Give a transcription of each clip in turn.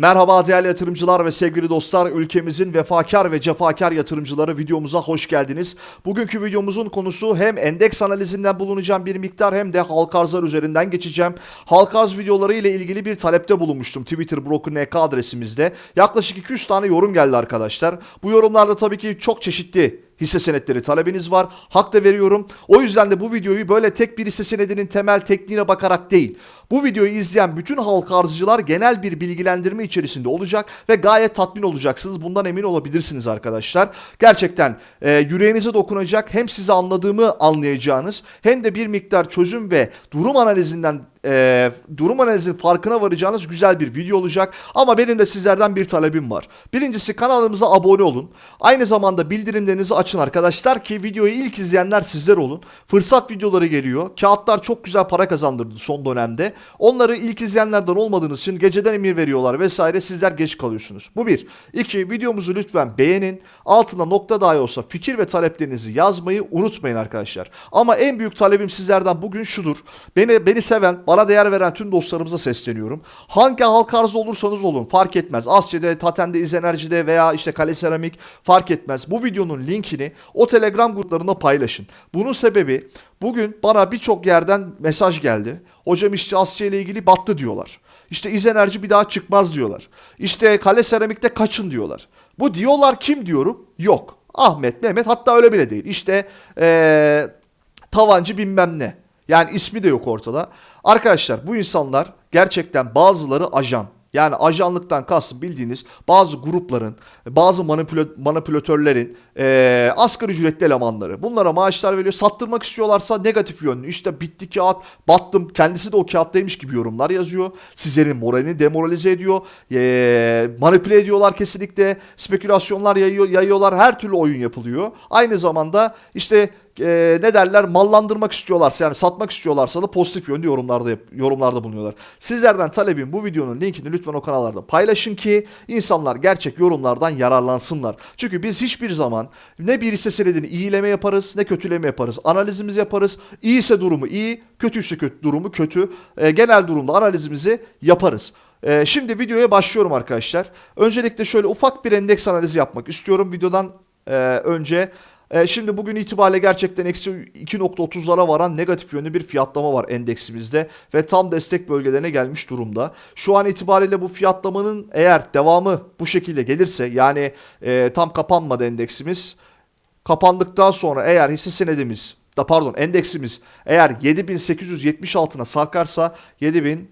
Merhaba değerli yatırımcılar ve sevgili dostlar. Ülkemizin vefakar ve cefakar yatırımcıları videomuza hoş geldiniz. Bugünkü videomuzun konusu hem endeks analizinden bulunacağım bir miktar hem de halka arzlar üzerinden geçeceğim. Halka arz videoları ile ilgili bir talepte bulunmuştum Twitter Broker NK adresimizde. Yaklaşık 200 tane yorum geldi arkadaşlar. Bu yorumlarda tabii ki çok çeşitli hisse senetleri talebiniz var. Hak da veriyorum. O yüzden de bu videoyu böyle tek bir hisse senedinin temel tekniğine bakarak değil. Bu videoyu izleyen bütün halka arzcılar genel bir bilgilendirme içerisinde olacak ve gayet tatmin olacaksınız. Bundan emin olabilirsiniz arkadaşlar. Gerçekten e, yüreğinize dokunacak hem size anladığımı anlayacağınız hem de bir miktar çözüm ve durum analizinden e, durum analizinin farkına varacağınız güzel bir video olacak. Ama benim de sizlerden bir talebim var. Birincisi kanalımıza abone olun. Aynı zamanda bildirimlerinizi açın arkadaşlar ki videoyu ilk izleyenler sizler olun. Fırsat videoları geliyor. Kağıtlar çok güzel para kazandırdı son dönemde. Onları ilk izleyenlerden olmadığınız için geceden emir veriyorlar vesaire sizler geç kalıyorsunuz. Bu bir. İki, videomuzu lütfen beğenin. Altına nokta dahi olsa fikir ve taleplerinizi yazmayı unutmayın arkadaşlar. Ama en büyük talebim sizlerden bugün şudur. Beni beni seven, bana değer veren tüm dostlarımıza sesleniyorum. Hangi halka arzı olursanız olun fark etmez. Asya'da, Taten'de, İzenerji'de veya işte Kale Seramik fark etmez. Bu videonun linkini o Telegram gruplarına paylaşın. Bunun sebebi bugün bana birçok yerden mesaj geldi. Hocam işte Asya ile ilgili battı diyorlar. İşte İzenerji bir daha çıkmaz diyorlar. İşte Kale Seramik'te kaçın diyorlar. Bu diyorlar kim diyorum? Yok. Ahmet, Mehmet hatta öyle bile değil. İşte ee, Tavancı bilmem ne. Yani ismi de yok ortada. Arkadaşlar bu insanlar gerçekten bazıları ajan. Yani ajanlıktan kastım bildiğiniz bazı grupların, bazı manipüla- manipülatörlerin eee asgari ücretli elemanları. Bunlara maaşlar veriyor. Sattırmak istiyorlarsa negatif yönlü. İşte bitti kağıt, battım. Kendisi de o kağıttaymış gibi yorumlar yazıyor. Sizlerin moralini demoralize ediyor. Eee, manipüle ediyorlar kesinlikle. Spekülasyonlar yayıyor, yayıyorlar. Her türlü oyun yapılıyor. Aynı zamanda işte e, ne derler mallandırmak istiyorlarsa yani satmak istiyorlarsa da pozitif yönlü yorumlarda yorumlarda bulunuyorlar. Sizlerden talebim bu videonun linkini lütfen o kanallarda paylaşın ki insanlar gerçek yorumlardan yararlansınlar. Çünkü biz hiçbir zaman ne bir hisse senedini iyileme yaparız ne kötüleme yaparız. Analizimizi yaparız. İyiyse durumu iyi, kötüyse kötü durumu kötü. E, genel durumda analizimizi yaparız. E, şimdi videoya başlıyorum arkadaşlar. Öncelikle şöyle ufak bir endeks analizi yapmak istiyorum videodan e, önce. E, şimdi bugün itibariyle gerçekten eksi 2.30'lara varan negatif yönlü bir fiyatlama var endeksimizde ve tam destek bölgelerine gelmiş durumda. Şu an itibariyle bu fiyatlamanın eğer devamı bu şekilde gelirse yani e, tam kapanmadı endeksimiz kapandıktan sonra eğer hisse senedimiz da pardon endeksimiz eğer 7870 altına sarkarsa 7000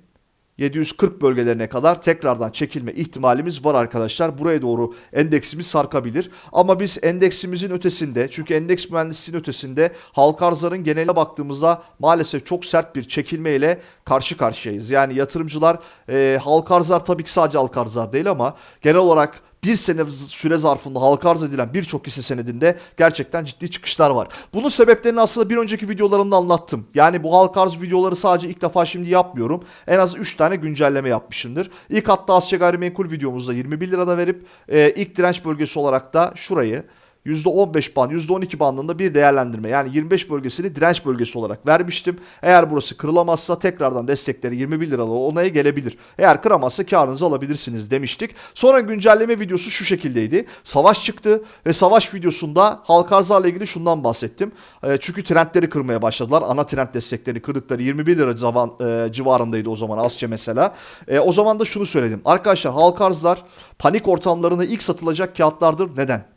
740 bölgelerine kadar tekrardan çekilme ihtimalimiz var arkadaşlar. Buraya doğru endeksimiz sarkabilir. Ama biz endeksimizin ötesinde çünkü endeks mühendisliğinin ötesinde halka arzların geneline baktığımızda maalesef çok sert bir çekilme ile karşı karşıyayız. Yani yatırımcılar e, halka arzlar tabii ki sadece halka arzlar değil ama genel olarak bir sene süre zarfında halka arz edilen birçok hisse senedinde gerçekten ciddi çıkışlar var. Bunun sebeplerini aslında bir önceki videolarımda anlattım. Yani bu halka arz videoları sadece ilk defa şimdi yapmıyorum. En az 3 tane güncelleme yapmışımdır. İlk hatta Asya Gayrimenkul videomuzda 21 lirada verip e, ilk direnç bölgesi olarak da şurayı %15 band, %12 bandında bir değerlendirme. Yani 25 bölgesini direnç bölgesi olarak vermiştim. Eğer burası kırılamazsa tekrardan destekleri 21 liralı onaya gelebilir. Eğer kıramazsa karınızı alabilirsiniz demiştik. Sonra güncelleme videosu şu şekildeydi. Savaş çıktı ve savaş videosunda halka arzlarla ilgili şundan bahsettim. E, çünkü trendleri kırmaya başladılar. Ana trend desteklerini kırdıkları 21 lira zaman, e, civarındaydı o zaman Asya mesela. E, o zaman da şunu söyledim. Arkadaşlar halka arzlar panik ortamlarına ilk satılacak kağıtlardır. Neden?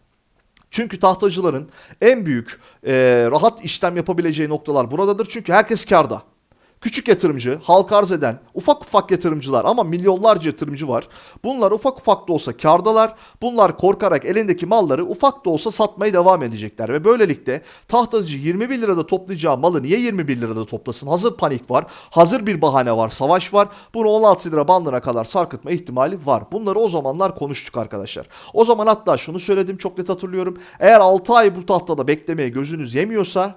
Çünkü tahtacıların en büyük e, rahat işlem yapabileceği noktalar buradadır. Çünkü herkes karda. Küçük yatırımcı, halka arz eden, ufak ufak yatırımcılar ama milyonlarca yatırımcı var. Bunlar ufak ufak da olsa kardalar. Bunlar korkarak elindeki malları ufak da olsa satmaya devam edecekler. Ve böylelikle tahtacı 21 lirada toplayacağı malı niye 21 lirada toplasın? Hazır panik var, hazır bir bahane var, savaş var. Bunu 16 lira bandına kadar sarkıtma ihtimali var. Bunları o zamanlar konuştuk arkadaşlar. O zaman hatta şunu söyledim çok net hatırlıyorum. Eğer 6 ay bu tahtada beklemeye gözünüz yemiyorsa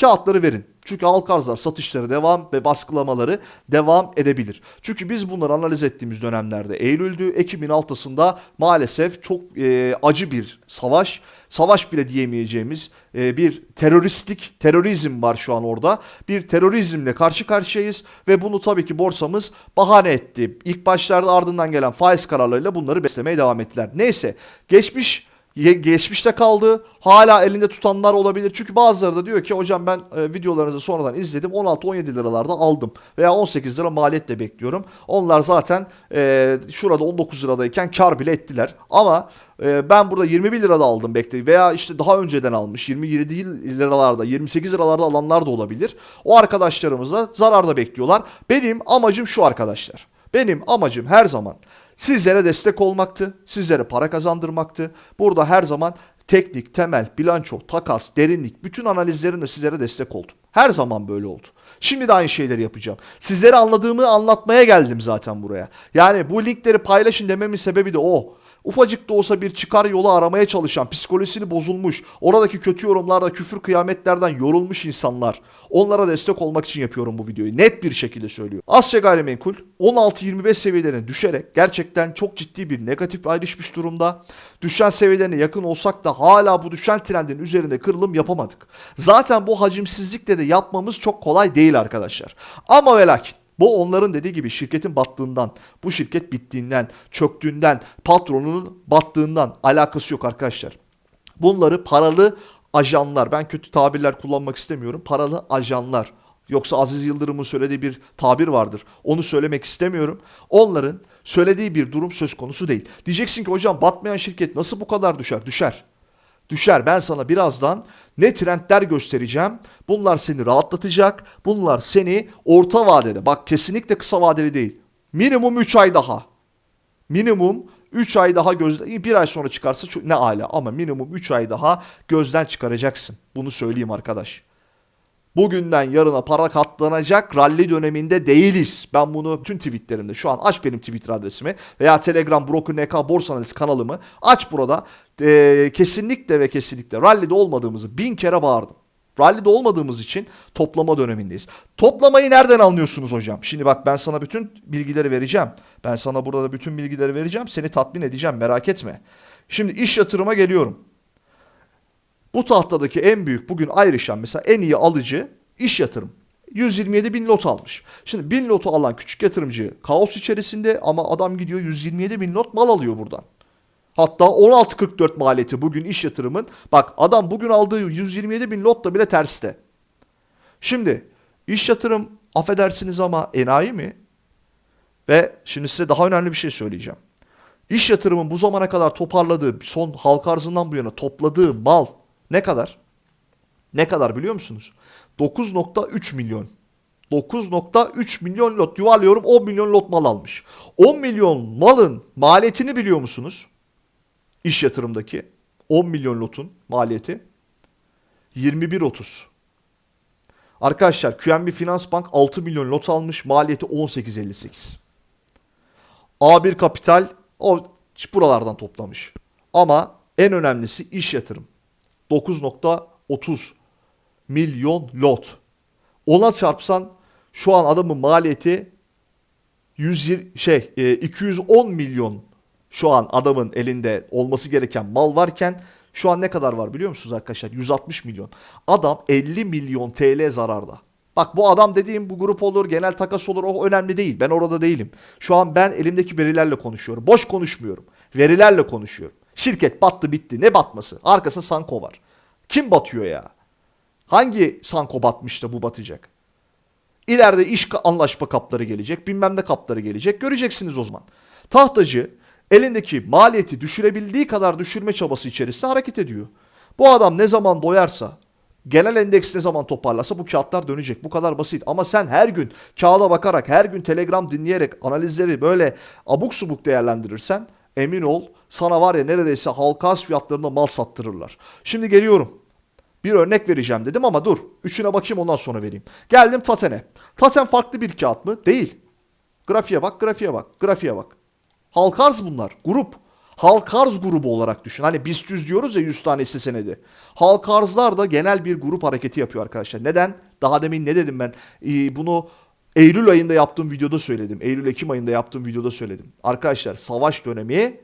kağıtları verin. Çünkü halka arzlar satışları devam ve baskılamaları devam edebilir. Çünkü biz bunları analiz ettiğimiz dönemlerde Eylül'dü. Ekim'in altısında maalesef çok e, acı bir savaş. Savaş bile diyemeyeceğimiz e, bir teröristlik, terörizm var şu an orada. Bir terörizmle karşı karşıyayız ve bunu tabii ki borsamız bahane etti. İlk başlarda ardından gelen faiz kararlarıyla bunları beslemeye devam ettiler. Neyse geçmiş geçmişte kaldı. Hala elinde tutanlar olabilir. Çünkü bazıları da diyor ki hocam ben e, videolarınızı sonradan izledim. 16-17 liralarda aldım. Veya 18 lira maliyetle bekliyorum. Onlar zaten e, şurada 19 liradayken kar bile ettiler. Ama e, ben burada 21 lirada aldım bekledim. Veya işte daha önceden almış 27 liralarda 28 liralarda alanlar da olabilir. O arkadaşlarımız da zararda bekliyorlar. Benim amacım şu arkadaşlar. Benim amacım her zaman Sizlere destek olmaktı, sizlere para kazandırmaktı. Burada her zaman teknik, temel, bilanço, takas, derinlik bütün analizlerimle sizlere destek oldum. Her zaman böyle oldu. Şimdi de aynı şeyleri yapacağım. Sizlere anladığımı anlatmaya geldim zaten buraya. Yani bu linkleri paylaşın dememin sebebi de o. Ufacık da olsa bir çıkar yolu aramaya çalışan, psikolojisini bozulmuş, oradaki kötü yorumlarda, küfür kıyametlerden yorulmuş insanlar. Onlara destek olmak için yapıyorum bu videoyu. Net bir şekilde söylüyorum. Asya Gayrimenkul 16-25 seviyelerine düşerek gerçekten çok ciddi bir negatif ayrışmış durumda. Düşen seviyelerine yakın olsak da hala bu düşen trendin üzerinde kırılım yapamadık. Zaten bu hacimsizlikle de yapmamız çok kolay değil arkadaşlar. Ama ve lakin bu onların dediği gibi şirketin battığından, bu şirket bittiğinden, çöktüğünden, patronunun battığından alakası yok arkadaşlar. Bunları paralı ajanlar, ben kötü tabirler kullanmak istemiyorum. Paralı ajanlar. Yoksa Aziz Yıldırım'ın söylediği bir tabir vardır. Onu söylemek istemiyorum. Onların söylediği bir durum söz konusu değil. Diyeceksin ki hocam batmayan şirket nasıl bu kadar düşer? Düşer. Düşer. Ben sana birazdan ne trendler göstereceğim. Bunlar seni rahatlatacak. Bunlar seni orta vadede bak kesinlikle kısa vadeli değil. Minimum 3 ay daha. Minimum 3 ay daha gözden bir ay sonra çıkarsa ne ala ama minimum 3 ay daha gözden çıkaracaksın. Bunu söyleyeyim arkadaş. Bugünden yarına para katlanacak rally döneminde değiliz. Ben bunu bütün tweetlerimde şu an aç benim Twitter adresimi veya Telegram Broker NK Borsa Analiz kanalımı aç burada. Ee, kesinlikle ve kesinlikle rally'de olmadığımızı bin kere bağırdım. Rally'de olmadığımız için toplama dönemindeyiz. Toplamayı nereden anlıyorsunuz hocam? Şimdi bak ben sana bütün bilgileri vereceğim. Ben sana burada da bütün bilgileri vereceğim. Seni tatmin edeceğim merak etme. Şimdi iş yatırıma geliyorum. Bu tahtadaki en büyük bugün ayrışan mesela en iyi alıcı iş yatırım. 127 bin lot almış. Şimdi 1000 lotu alan küçük yatırımcı kaos içerisinde ama adam gidiyor 127 bin lot mal alıyor buradan. Hatta 16.44 maliyeti bugün iş yatırımın. Bak adam bugün aldığı 127 bin lot da bile terste. Şimdi iş yatırım affedersiniz ama enayi mi? Ve şimdi size daha önemli bir şey söyleyeceğim. İş yatırımın bu zamana kadar toparladığı son halka arzından bu yana topladığı mal ne kadar? Ne kadar biliyor musunuz? 9.3 milyon. 9.3 milyon lot yuvarlıyorum 10 milyon lot mal almış. 10 milyon malın maliyetini biliyor musunuz? İş yatırımdaki 10 milyon lotun maliyeti 21.30. Arkadaşlar QNB Finans Bank 6 milyon lot almış maliyeti 18.58. A1 Kapital o buralardan toplamış. Ama en önemlisi iş yatırım. 9.30 milyon lot. Ona çarpsan şu an adamın maliyeti 120 şey e, 210 milyon şu an adamın elinde olması gereken mal varken şu an ne kadar var biliyor musunuz arkadaşlar? 160 milyon. Adam 50 milyon TL zararda. Bak bu adam dediğim bu grup olur, genel takas olur o önemli değil. Ben orada değilim. Şu an ben elimdeki verilerle konuşuyorum. Boş konuşmuyorum. Verilerle konuşuyorum. Şirket battı bitti. Ne batması? Arkasında Sanko var. Kim batıyor ya? Hangi Sanko batmış da bu batacak? İleride iş anlaşma kapları gelecek, bilmem ne kapları gelecek. Göreceksiniz o zaman. Tahtacı elindeki maliyeti düşürebildiği kadar düşürme çabası içerisinde hareket ediyor. Bu adam ne zaman doyarsa, genel endeks ne zaman toparlarsa bu kağıtlar dönecek. Bu kadar basit. Ama sen her gün kağıda bakarak, her gün telegram dinleyerek analizleri böyle abuk subuk değerlendirirsen emin ol sana var ya neredeyse halka arz fiyatlarında mal sattırırlar. Şimdi geliyorum. Bir örnek vereceğim dedim ama dur. Üçüne bakayım ondan sonra vereyim. Geldim Taten'e. Taten farklı bir kağıt mı? Değil. Grafiğe bak, grafiğe bak, grafiğe bak. Halka arz bunlar. Grup. Halk arz grubu olarak düşün. Hani BIST 100 diyoruz ya 100 tane hisse senedi. Halk arzlar da genel bir grup hareketi yapıyor arkadaşlar. Neden? Daha demin ne dedim ben? Ee, bunu Eylül ayında yaptığım videoda söyledim. Eylül-Ekim ayında yaptığım videoda söyledim. Arkadaşlar savaş dönemi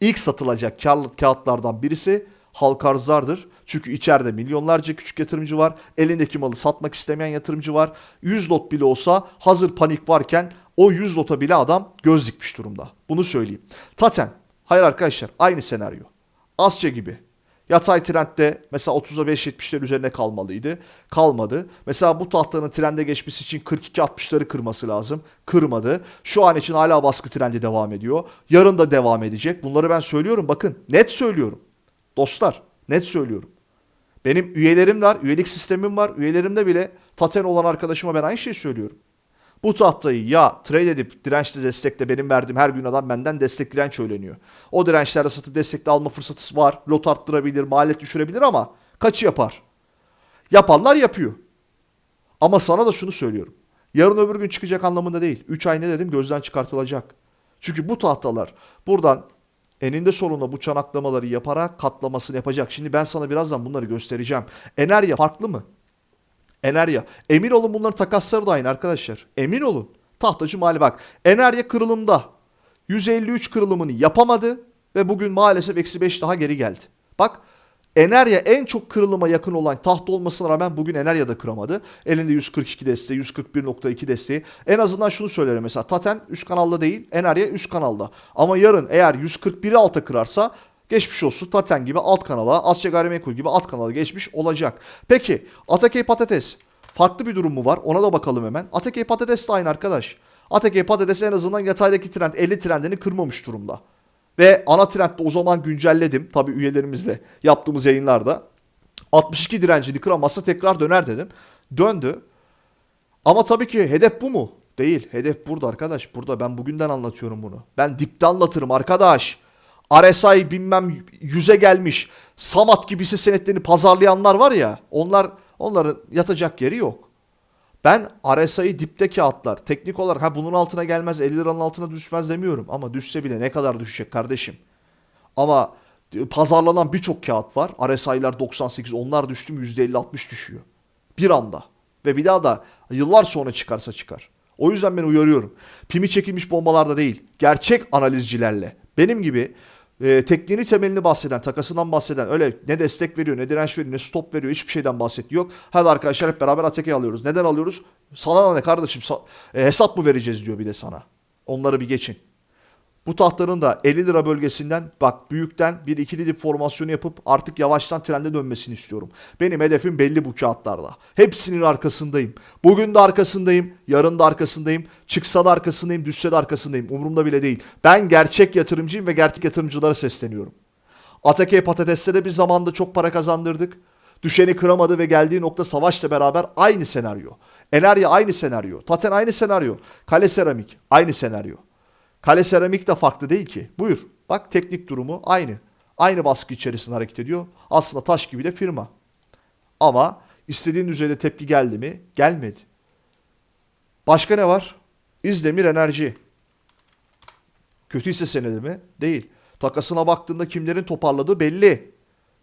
ilk satılacak kar- kağıtlardan birisi halk arzlardır. Çünkü içeride milyonlarca küçük yatırımcı var. Elindeki malı satmak istemeyen yatırımcı var. 100 lot bile olsa hazır panik varken o 100 lota bile adam göz dikmiş durumda. Bunu söyleyeyim. Taten. Hayır arkadaşlar aynı senaryo. Asya gibi. Yatay trendde mesela 30'a 5.70'ler üzerine kalmalıydı. Kalmadı. Mesela bu tahtanın trende geçmesi için 42-60'ları kırması lazım. Kırmadı. Şu an için hala baskı trendi devam ediyor. Yarın da devam edecek. Bunları ben söylüyorum bakın. Net söylüyorum. Dostlar net söylüyorum. Benim üyelerim var. Üyelik sistemim var. Üyelerimde bile taten olan arkadaşıma ben aynı şeyi söylüyorum. Bu tahtayı ya trade edip dirençli destekle benim verdiğim her gün adam benden destek direnç öğreniyor. O dirençlerde satıp destekle alma fırsatı var. Lot arttırabilir, maliyet düşürebilir ama kaçı yapar? Yapanlar yapıyor. Ama sana da şunu söylüyorum. Yarın öbür gün çıkacak anlamında değil. 3 ay ne dedim gözden çıkartılacak. Çünkü bu tahtalar buradan eninde sonunda bu çanaklamaları yaparak katlamasını yapacak. Şimdi ben sana birazdan bunları göstereceğim. Enerya farklı mı? Enerya. Emin olun bunların takasları da aynı arkadaşlar. Emin olun. Tahtacı mali bak. Enerya kırılımda. 153 kırılımını yapamadı ve bugün maalesef eksi 5 daha geri geldi. Bak Enerya en çok kırılıma yakın olan tahta olmasına rağmen bugün Enerya da kıramadı. Elinde 142 desteği, 141.2 desteği. En azından şunu söylerim mesela Taten üst kanalda değil, Enerya üst kanalda. Ama yarın eğer 141'i alta kırarsa geçmiş olsun Taten gibi alt kanala, Asya Gayrimenkul gibi alt kanala geçmiş olacak. Peki Atakey Patates farklı bir durum mu var? Ona da bakalım hemen. Atakey Patates de aynı arkadaş. Atakey Patates en azından yataydaki trend 50 trendini kırmamış durumda. Ve ana trendde o zaman güncelledim. Tabi üyelerimizle yaptığımız yayınlarda. 62 direncini kıramazsa tekrar döner dedim. Döndü. Ama tabii ki hedef bu mu? Değil. Hedef burada arkadaş. Burada ben bugünden anlatıyorum bunu. Ben dipte anlatırım arkadaş. RSI bilmem yüze gelmiş. Samat gibisi senetlerini pazarlayanlar var ya. Onlar onların yatacak yeri yok. Ben RSI'yi dipte kağıtlar. Teknik olarak ha bunun altına gelmez 50 liranın altına düşmez demiyorum. Ama düşse bile ne kadar düşecek kardeşim. Ama pazarlanan birçok kağıt var. RSI'lar 98 onlar düştü mü %50-60 düşüyor. Bir anda. Ve bir daha da yıllar sonra çıkarsa çıkar. O yüzden ben uyarıyorum. Pimi çekilmiş bombalarda değil. Gerçek analizcilerle. Benim gibi e, tekniğini temelini bahseden, takasından bahseden öyle ne destek veriyor, ne direnç veriyor, ne stop veriyor hiçbir şeyden bahsetti yok. Hadi arkadaşlar hep beraber ATK alıyoruz. Neden alıyoruz? Sana ne kardeşim sa- e, hesap mı vereceğiz diyor bir de sana. Onları bir geçin. Bu tahtların da 50 lira bölgesinden bak büyükten bir ikili dip formasyonu yapıp artık yavaştan trende dönmesini istiyorum. Benim hedefim belli bu kağıtlarda. Hepsinin arkasındayım. Bugün de arkasındayım, yarın da arkasındayım. Çıksa da arkasındayım, düşse de arkasındayım. Umurumda bile değil. Ben gerçek yatırımcıyım ve gerçek yatırımcılara sesleniyorum. Atakey Patates'te de bir zamanda çok para kazandırdık. Düşeni kıramadı ve geldiği nokta savaşla beraber aynı senaryo. Enerya aynı senaryo. Taten aynı senaryo. Kale Seramik aynı senaryo. Kale seramik de farklı değil ki. Buyur. Bak teknik durumu aynı. Aynı baskı içerisinde hareket ediyor. Aslında taş gibi de firma. Ama istediğin düzeyde tepki geldi mi? Gelmedi. Başka ne var? İzdemir Enerji. Kötü hisse senedi mi? Değil. Takasına baktığında kimlerin toparladığı belli.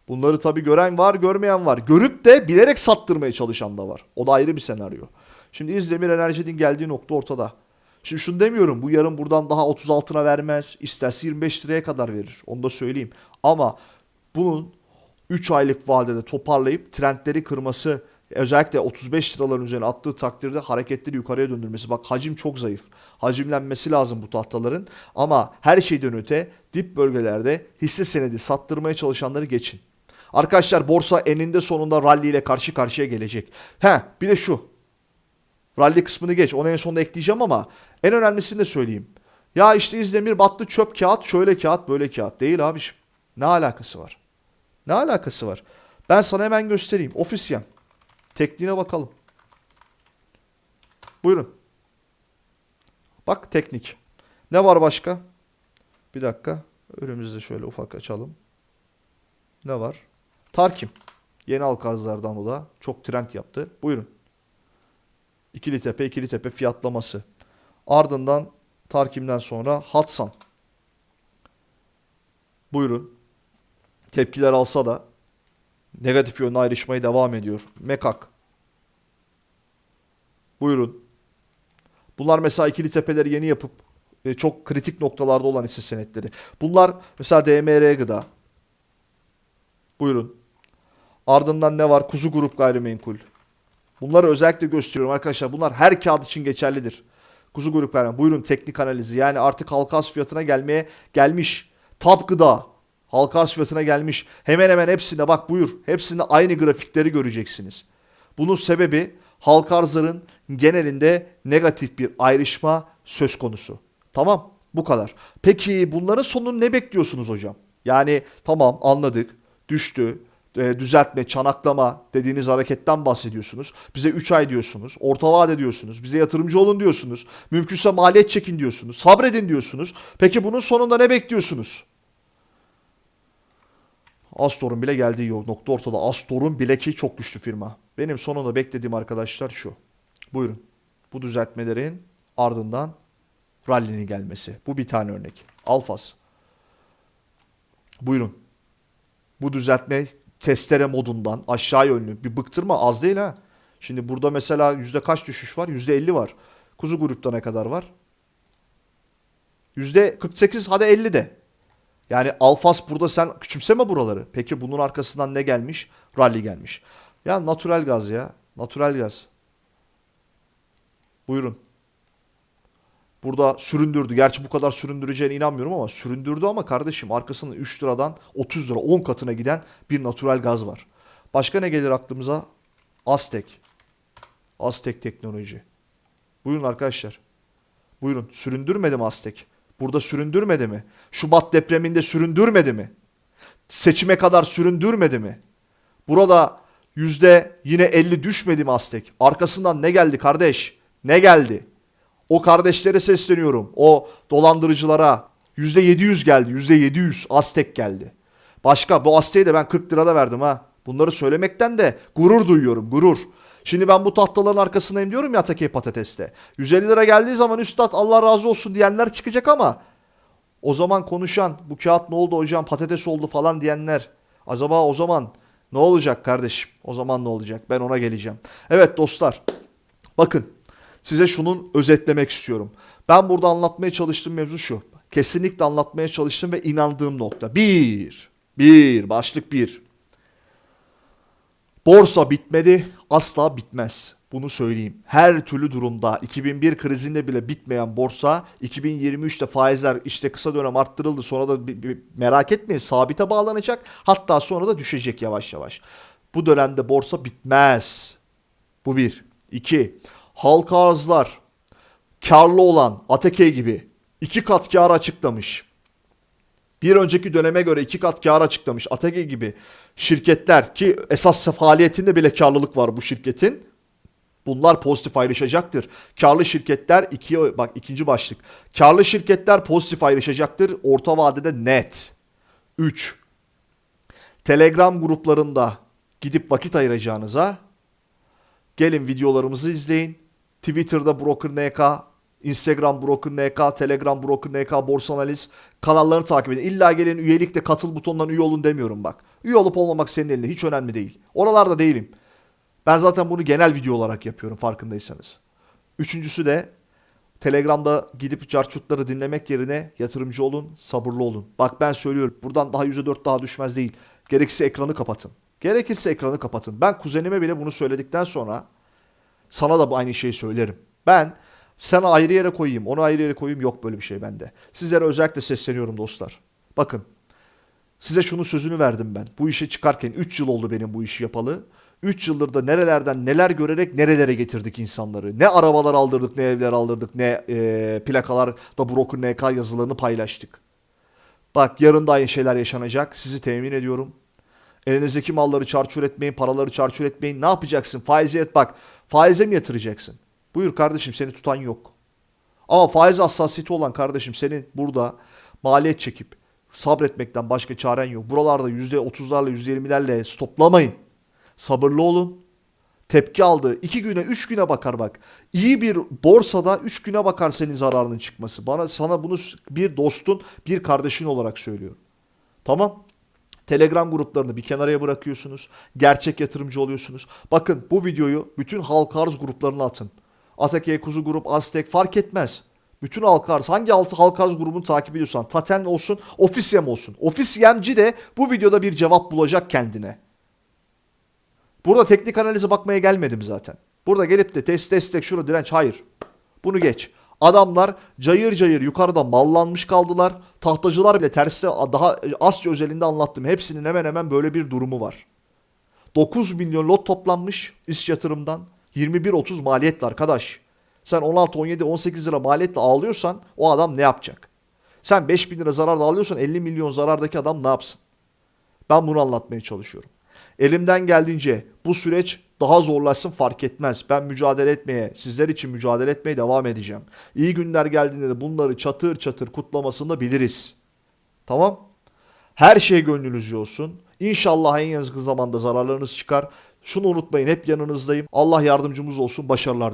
Bunları tabii gören var, görmeyen var. Görüp de bilerek sattırmaya çalışan da var. O da ayrı bir senaryo. Şimdi İzdemir Enerji'nin geldiği nokta ortada. Şimdi şunu demiyorum bu yarın buradan daha 30 altına vermez. İsterse 25 liraya kadar verir. Onu da söyleyeyim. Ama bunun 3 aylık vadede toparlayıp trendleri kırması özellikle 35 liraların üzerine attığı takdirde hareketleri yukarıya döndürmesi. Bak hacim çok zayıf. Hacimlenmesi lazım bu tahtaların. Ama her şeyden öte dip bölgelerde hisse senedi sattırmaya çalışanları geçin. Arkadaşlar borsa eninde sonunda rally ile karşı karşıya gelecek. He bir de şu. Rally kısmını geç. Onu en sonunda ekleyeceğim ama en önemlisini de söyleyeyim. Ya işte İzdemir battı çöp kağıt şöyle kağıt böyle kağıt değil abiciğim. Ne alakası var? Ne alakası var? Ben sana hemen göstereyim. Ofisyem. Tekniğine bakalım. Buyurun. Bak teknik. Ne var başka? Bir dakika. Önümüzde şöyle ufak açalım. Ne var? Tarkim. Yeni alkazlardan o da. Çok trend yaptı. Buyurun. İkili tepe, ikili tepe fiyatlaması. Ardından Tarkim'den sonra Hatsan. Buyurun. Tepkiler alsa da negatif yönde ayrışmaya devam ediyor. Mekak. Buyurun. Bunlar mesela ikili tepeleri yeni yapıp e, çok kritik noktalarda olan hisse senetleri. Bunlar mesela DMR gıda. Buyurun. Ardından ne var? Kuzu Grup Gayrimenkul. Bunları özellikle gösteriyorum arkadaşlar. Bunlar her kağıt için geçerlidir. Kuzu Grup Gayrimenkul. Buyurun teknik analizi. Yani artık halka fiyatına gelmeye gelmiş. Tap gıda. Halka fiyatına gelmiş. Hemen hemen hepsinde bak buyur. Hepsinde aynı grafikleri göreceksiniz. Bunun sebebi halka arzların genelinde negatif bir ayrışma söz konusu. Tamam bu kadar. Peki bunların sonunu ne bekliyorsunuz hocam? Yani tamam anladık düştü e, düzeltme, çanaklama dediğiniz hareketten bahsediyorsunuz. Bize 3 ay diyorsunuz. Orta vade diyorsunuz. Bize yatırımcı olun diyorsunuz. Mümkünse maliyet çekin diyorsunuz. Sabredin diyorsunuz. Peki bunun sonunda ne bekliyorsunuz? Astor'un bile geldiği yok. Nokta ortada. Astor'un bile ki çok güçlü firma. Benim sonunda beklediğim arkadaşlar şu. Buyurun. Bu düzeltmelerin ardından rally'nin gelmesi. Bu bir tane örnek. Alfas. Buyurun. Bu düzeltme testere modundan aşağı yönlü bir bıktırma az değil ha. Şimdi burada mesela yüzde kaç düşüş var? Yüzde 50 var. Kuzu grupta ne kadar var? Yüzde 48 hadi 50 de. Yani Alfas burada sen küçümseme buraları. Peki bunun arkasından ne gelmiş? Rally gelmiş. Ya natural gaz ya. Natural gaz. Buyurun. Burada süründürdü. Gerçi bu kadar süründüreceğine inanmıyorum ama süründürdü ama kardeşim arkasında 3 liradan 30 lira 10 katına giden bir natural gaz var. Başka ne gelir aklımıza? Aztek. Aztek teknoloji. Buyurun arkadaşlar. Buyurun. Süründürmedi mi Aztek? Burada süründürmedi mi? Şubat depreminde süründürmedi mi? Seçime kadar süründürmedi mi? Burada yüzde yine 50 düşmedi mi Aztek? Arkasından ne geldi kardeş? Ne geldi? O kardeşlere sesleniyorum. O dolandırıcılara %700 geldi. %700 Aztek geldi. Başka bu Aztek'i de ben 40 lirada verdim ha. Bunları söylemekten de gurur duyuyorum. Gurur. Şimdi ben bu tahtaların arkasındayım diyorum ya Atakey patateste. 150 lira geldiği zaman üstad Allah razı olsun diyenler çıkacak ama o zaman konuşan bu kağıt ne oldu hocam patates oldu falan diyenler acaba o zaman ne olacak kardeşim? O zaman ne olacak? Ben ona geleceğim. Evet dostlar bakın size şunun özetlemek istiyorum. Ben burada anlatmaya çalıştığım mevzu şu. Kesinlikle anlatmaya çalıştım ve inandığım nokta. Bir, bir, başlık bir. Borsa bitmedi, asla bitmez. Bunu söyleyeyim. Her türlü durumda 2001 krizinde bile bitmeyen borsa 2023'te faizler işte kısa dönem arttırıldı. Sonra da bir, bir- merak etmeyin sabite bağlanacak. Hatta sonra da düşecek yavaş yavaş. Bu dönemde borsa bitmez. Bu bir. İki. Halka arzlar karlı olan Atakey gibi iki kat kar açıklamış. Bir önceki döneme göre iki kat kar açıklamış. Atege gibi şirketler ki esas faaliyetinde bile karlılık var bu şirketin. Bunlar pozitif ayrışacaktır. Karlı şirketler ikiye bak ikinci başlık. Karlı şirketler pozitif ayrışacaktır orta vadede net. 3. Telegram gruplarında gidip vakit ayıracağınıza gelin videolarımızı izleyin. Twitter'da Broker NK, Instagram Broker NK, Telegram Broker NK, Borsa Analiz kanallarını takip edin. İlla gelin üyelikte katıl butonundan üye olun demiyorum bak. Üye olup olmamak senin elinde hiç önemli değil. Oralarda değilim. Ben zaten bunu genel video olarak yapıyorum farkındaysanız. Üçüncüsü de Telegram'da gidip carçutları dinlemek yerine yatırımcı olun, sabırlı olun. Bak ben söylüyorum buradan daha %4 daha düşmez değil. Gerekirse ekranı kapatın. Gerekirse ekranı kapatın. Ben kuzenime bile bunu söyledikten sonra sana da bu aynı şeyi söylerim. Ben sana ayrı yere koyayım, onu ayrı yere koyayım yok böyle bir şey bende. Sizlere özellikle sesleniyorum dostlar. Bakın size şunun sözünü verdim ben. Bu işe çıkarken 3 yıl oldu benim bu işi yapalı. 3 yıldır da nerelerden neler görerek nerelere getirdik insanları. Ne arabalar aldırdık, ne evler aldırdık, ne e, plakalar da Broker NK yazılarını paylaştık. Bak yarın da aynı şeyler yaşanacak. Sizi temin ediyorum. Elinizdeki malları çarçur etmeyin, paraları çarçur etmeyin. Ne yapacaksın? Faize et bak. Faize mi yatıracaksın? Buyur kardeşim seni tutan yok. Ama faiz hassasiyeti olan kardeşim senin burada maliyet çekip sabretmekten başka çaren yok. Buralarda %30'larla %20'lerle stoplamayın. Sabırlı olun. Tepki aldı. 2 güne 3 güne bakar bak. İyi bir borsada 3 güne bakar senin zararının çıkması. Bana sana bunu bir dostun bir kardeşin olarak söylüyorum. Tamam. Telegram gruplarını bir kenaraya bırakıyorsunuz. Gerçek yatırımcı oluyorsunuz. Bakın bu videoyu bütün halk arz gruplarına atın. Atake, Kuzu Grup, Aztek fark etmez. Bütün halk arz, hangi altı halk arz grubunu takip ediyorsan, Taten olsun, Ofisyem olsun. Ofisyemci de bu videoda bir cevap bulacak kendine. Burada teknik analize bakmaya gelmedim zaten. Burada gelip de test destek şurada direnç hayır. Bunu geç. Adamlar cayır cayır yukarıda mallanmış kaldılar. Tahtacılar bile terste daha Asya özelinde anlattım. Hepsinin hemen hemen böyle bir durumu var. 9 milyon lot toplanmış iş yatırımdan. 21-30 maliyetle arkadaş. Sen 16, 17, 18 lira maliyetle ağlıyorsan o adam ne yapacak? Sen 5 bin lira zararla alıyorsan 50 milyon zarardaki adam ne yapsın? Ben bunu anlatmaya çalışıyorum. Elimden geldiğince bu süreç daha zorlaşsın fark etmez. Ben mücadele etmeye, sizler için mücadele etmeye devam edeceğim. İyi günler geldiğinde de bunları çatır çatır kutlamasını biliriz. Tamam? Her şey gönlünüzce olsun. İnşallah en yakın zamanda zararlarınız çıkar. Şunu unutmayın hep yanınızdayım. Allah yardımcımız olsun. Başarılar.